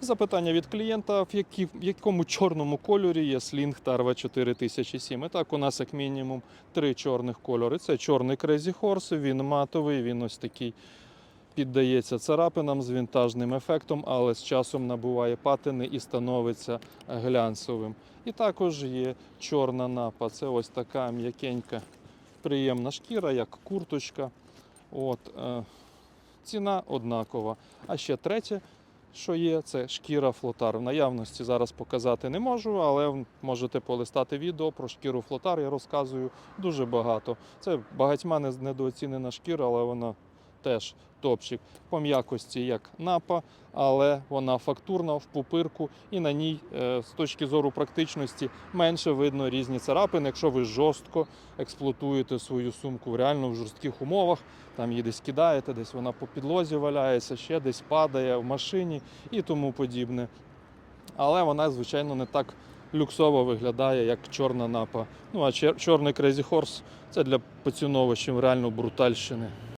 Запитання від клієнта, в, які, в якому чорному кольорі є слінг Tarva 4007. І так, у нас як мінімум три чорних кольори. Це чорний Crazy Horse, він матовий, він ось такий піддається царапинам з вінтажним ефектом, але з часом набуває патини і становиться глянцевим. І також є чорна напа. Це ось така м'якенька, приємна шкіра, як курточка. От, е, ціна однакова. А ще третє, що є, це шкіра флотар. В наявності зараз показати не можу, але можете полистати відео про шкіру флотар. Я розказую дуже багато. Це багатьма недооцінена шкіра, але вона теж топчик. По м'якості як напа, але вона фактурна в пупирку, і на ній е, з точки зору практичності менше видно різні царапини, якщо ви жорстко експлуатуєте свою сумку реально в жорстких умовах. Там її десь кидаєте, десь вона по підлозі валяється, ще десь падає в машині і тому подібне. Але вона, звичайно, не так люксово виглядає, як чорна напа. Ну а чорний Crazy Horse це для поціновувачів реально брутальщини.